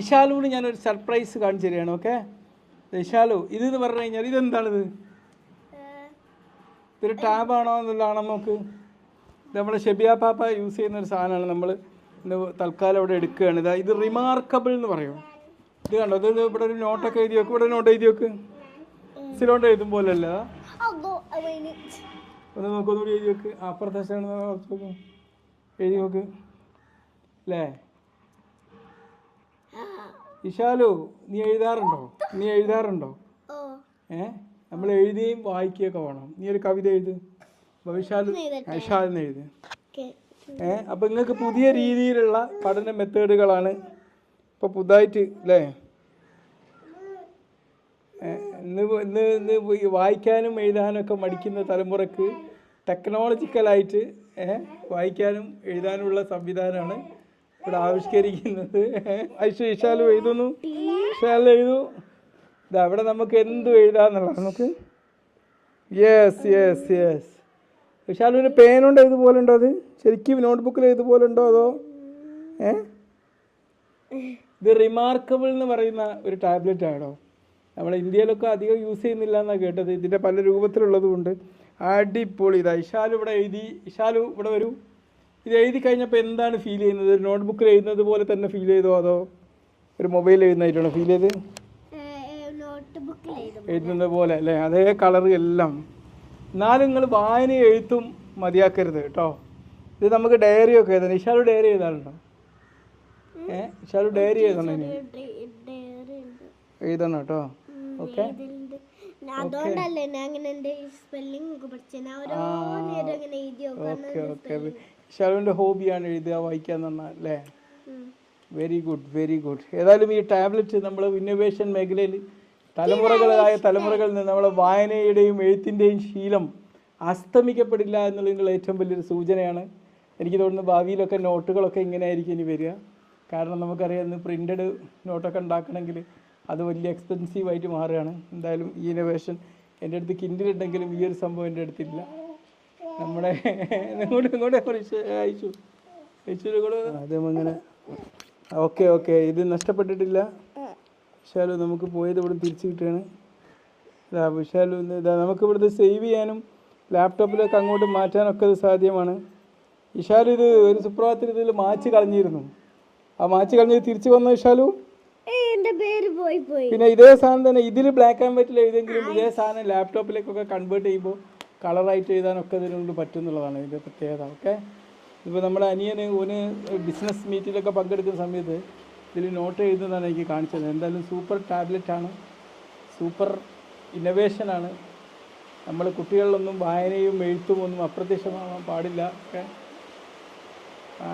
ഇഷാലുവിന് ഞാനൊരു സർപ്രൈസ് കാണിച്ചു തരികയാണ് ഓക്കെ ഇഷാലു ഇത് എന്ന് പറഞ്ഞു കഴിഞ്ഞാൽ ഇതെന്താണിത്? ഇതൊരു ടാബാണോ എന്നുള്ളതാണോ നമുക്ക്. നമ്മുടെ ഷെബിയ പാപ്പ യൂസ് ചെയ്യുന്ന ഒരു സാധനമാണ്. നമ്മൾ തൽക്കാലം അവിടെ എടുക്കുകയാണ്. ഇതാ ഇത് റിമാർക്കബിൾ എന്ന് പറയും. ഇത് കണ്ടോ? ഇത് ഇവിടെ ഒരു നോട്ടൊക്കെ എഴുതി വെക്കും. ഇവിടെ നോട്ട് എഴുതി വെക്ക്. സിലോണ്ട് എഴുതും പോലെ അല്ല ഒന്ന് നോക്ക് എഴുതി വെക്ക്. അപ്പുറത്തെ എഴുതി നോക്ക് അല്ലേ ഇഷാലു നീ എഴുതാറുണ്ടോ? നീ എഴുതാറുണ്ടോ? ഏ? നമ്മൾ എഴുതുകയും വായിക്കുകയൊക്കെ വേണം. നീ ഒരു കവിത എഴുത്. വിശാലു വിശാലു എഴുത്. ഏ? അപ്പം നിങ്ങൾക്ക് പുതിയ രീതിയിലുള്ള പഠന മെത്തേഡുകളാണ് ഇപ്പോൾ പുതുതായിട്ട് അല്ലേ ഇന്ന് ഇപ്പൊ- ഇന്ന് ഇന്ന് വായിക്കാനും എഴുതാനും ഒക്കെ മടിക്കുന്ന തലമുറയ്ക്ക് ടെക്നോളജിക്കലായിട്ട് വായിക്കാനും എഴുതാനുമുള്ള സംവിധാനമാണ് ഇവിടെ ആവിഷ്കരിക്കുന്നത്. ഐശ്വര്യ എഴുതുന്നു. ഇഷാലു എഴുതു. ഇതാ അവിടെ നമുക്ക് എന്തും എഴുതാന്നുള്ള നമുക്ക്? യെസ് യെസ് യെസ് വിശാലുവിന് പേനുണ്ട് ഇതുപോലെ ഉണ്ടോ അത്? ശരിക്കും നോട്ട്ബുക്കിൽ ഇതുപോലെ ഉണ്ടോ അതോ? ഏ? ഇത് റിമാർക്കബിൾ എന്ന് പറയുന്ന ഒരു ടാബ്ലറ്റ് ആണോ? നമ്മൾ ഇന്ത്യയിലൊക്കെ അധികം യൂസ് ചെയ്യുന്നില്ല എന്നാണ് കേട്ടത്. ഇതിന്റെ പല രൂപത്തിലുള്ളതുകൊണ്ട് അടിപൊളി. ഇതാ ഇഷാലു ഇവിടെ എഴുതി. ഇഷാലു ഇവിടെ വരൂ. ഇത് എഴുതി കഴിഞ്ഞപ്പോൾ എന്താണ് ഫീൽ ചെയ്യുന്നത്? നോട്ട്ബുക്കിൽ എഴുതുന്നത് പോലെ തന്നെ ഫീൽ ചെയ്തോ? അതോ ഒരു മൊബൈൽ എഴുതുന്നതായിട്ടാണോ ഫീൽ ചെയ്ത്? എഴുതുന്നത്. പോലെ അല്ലേ? അതേ കളർ എല്ലാം. എന്നാലും നിങ്ങൾ വായന എഴുത്തും മതിയാക്കരുത് കേട്ടോ. ഇത് നമുക്ക് ഡയറി ഒക്കെ എഴുതാം ഇഷാലു ഡയറി എഴുതാറുണ്ടോ? ഏ ഇഷാലു ഡയറി എഴുതണം ഇനി. എഴുതണം കേട്ടോ. ഓക്കെ. അതുകൊണ്ടല്ലേ ഞാൻ അങ്ങനെ സ്പെല്ലിംഗ് ഒക്കെ പഠിച്ചത് ഞാൻ ഓരോ നേരം ഇങ്ങനെ എഴുതി ഓക്കെ ഓക്കെ. ഇഷാലുവിന്റെ ഹോബിയാണ് എഴുതുക വായിക്കുക എന്ന് പറഞ്ഞാൽ അല്ലേ? വെരി ഗുഡ് വെരി ഗുഡ് ഏതായാലും ഈ ടാബ്ലറ്റ് നമ്മൾ ഇന്നോവേഷൻ മേഖലയിൽ തലമുറകളായ തലമുറകളിൽ നിന്ന് നമ്മളെ വായനയുടെയും എഴുത്തിന്റെയും ശീലം അസ്തമിക്കപ്പെടില്ല എന്നുള്ളതിനുള്ള ഏറ്റവും വലിയൊരു സൂചനയാണ്. എനിക്ക് തോന്നുന്നു ഭാവിയിലൊക്കെ നോട്ടുകളൊക്കെ ഇങ്ങനെ ആയിരിക്കും ഇനി വരിക. കാരണം നമുക്കറിയാം ഇന്ന് പ്രിന്റഡ് നോട്ടൊക്കെ ഉണ്ടാക്കണമെങ്കിൽ അത് വലിയ എക്സ്പെൻസീവായിട്ട് മാറുകയാണ്. എന്തായാലും ഈ ഇന്നോവേഷൻ എന്റെ അടുത്ത് കിൻഡിലുണ്ടെങ്കിലും ഈ ഒരു സംഭവം എന്റെ അടുത്തില്ല. നമ്മുടെ ഇങ്ങോട്ട് ഇങ്ങോട്ട് കുറിച്ച് അയച്ചു. അയച്ചു അതേമങ്ങനെ ഓക്കെ ഓക്കെ. ഇത് നഷ്ടപ്പെട്ടിട്ടില്ല. വിശാലു നമുക്ക് പോയത് ഇവിടെ തിരിച്ചു കിട്ടുകയാണ്. ഇതാ വിശാലു ഇതാ നമുക്ക് ഇവിടുത്തെ സേവ് ചെയ്യാനും ലാപ്ടോപ്പിലേക്ക് അങ്ങോട്ട് മാറ്റാനൊക്കെ ഇത് സാധ്യമാണ്. വിശാലു ഇത് ഒരു സുപ്രഭാതത്തിൽ ഇതിൽ മാച്ച് കളഞ്ഞിരുന്നു. ആ മാച്ച് കളഞ്ഞ് തിരിച്ചു വന്നു വിശാലു? എന്റെ പേര് പോയി പോയി. പിന്നെ ഇതേ സാധനം തന്നെ ഇതിൽ ബ്ലാക്ക് ആൻഡ് വൈറ്റിൽ എഴുതെങ്കിലും ഇതേ സാധനം ലാപ്ടോപ്പിലേക്കൊക്കെ കൺവേർട്ട് ചെയ്യുമ്പോൾ കളറായിട്ട് എഴുതാനൊക്കെ ഇതിനുള്ളിൽ പറ്റുന്നുള്ളതാണ് ഇതിന്റെ പ്രത്യേകത ഓക്കെ? ഇപ്പോൾ നമ്മുടെ അനിയന് ഒന്ന് ബിസിനസ് മീറ്റിലൊക്കെ പങ്കെടുക്കുന്ന സമയത്ത് ഇതിൽ നോട്ട് എഴുതുന്നതാണ് എനിക്ക് കാണിച്ചത് എന്തായാലും സൂപ്പർ ടാബ്ലറ്റാണ് സൂപ്പർ ഇന്നവേഷനാണ്. നമ്മൾ കുട്ടികളിലൊന്നും വായനയും എഴുത്തും ഒന്നും അപ്രത്യക്ഷമാവാൻ പാടില്ല ഓക്കെ? ആ